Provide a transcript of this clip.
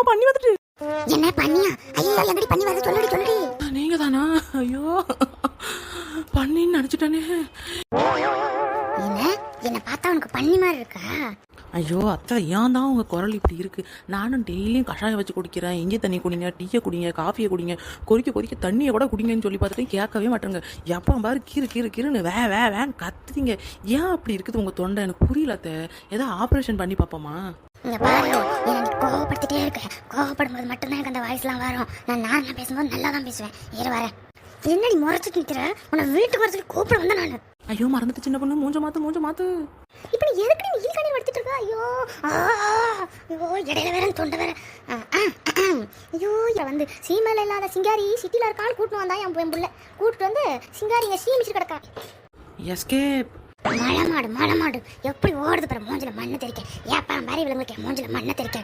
அம்மா பண்ணி வந்துட்டு. என்ன பண்ணியா? ஐயோ எங்கடி பண்ணி வருது சொல்லுடி சொல்லுடி. நீங்க தானா ஐயோ. பண்ணின்னு நினைச்சிட்டானே என்ன? என்ன பார்த்தா உனக்கு பண்ணி மாதிரி இருக்கா? ஐயோ அத்தை ஏன் தான் உங்க குரல் இப்படி இருக்கு? நானும் டெய்லியும் கஷாயம் வச்சு குடிக்கிறேன். இஞ்சி தண்ணி குடிங்க டீயை குடிங்க காஃபியை குடிங்க. கொதிக்க கொதிக்க தண்ணியை கூட குடிங்கன்னு சொல்லி பார்த்துட்டு கேட்கவே மாட்டேங்க. எப்போ பாரு கீறு கீறு கீறுன்னு வே வே வேன்னு கத்துறீங்க. ஏன் அப்படி இருக்குது உங்க தொண்டை? எனக்கு புரியல அத்தை. ஏதோ ஆப்ரேஷன் பண்ணி பார்ப்போமா? இருக்க. கோவப்படும் போது மட்டும்தான் எனக்கு அந்த வாய்ஸ்லாம் வரும். நான் நார்மலா பேசும்போது நல்லா தான் பேசுவேன். இரு வரேன். என்னடி முறைச்சிட்டு நிக்கிற? உன்னை வீட்டுக்கு வர சொல்லி கூப்பிட வந்தேன் நான்? ஐயோ மறந்துட்டு சின்ன பொண்ணு. மூஞ்ச மாத்து மூஞ்ச மாத்து. இப்போ நீ எதுக்கு நீ ஈல்காணி வடுத்துட்டு இருக்க? ஐயோ ஐயோ இடையில வேற தொண்டை வேற. ஐயோ இதை வந்து சீமையில இல்லாத சிங்காரி சிட்டில இருக்கான்னு கூட்டிட்டு வந்தா என் புள்ள கூட்டிட்டு வந்து சிங்காரி இங்க சீமிச்சு கிடக்கா. எஸ்கேப் மலை மாடு எப்படி ஓடுது பாரு மூஞ்சில மண்ணை தெரிக்க ஏப்பா மாதிரி விலங்குக்கு மூஞ்சில மண்ணை தெரிக்க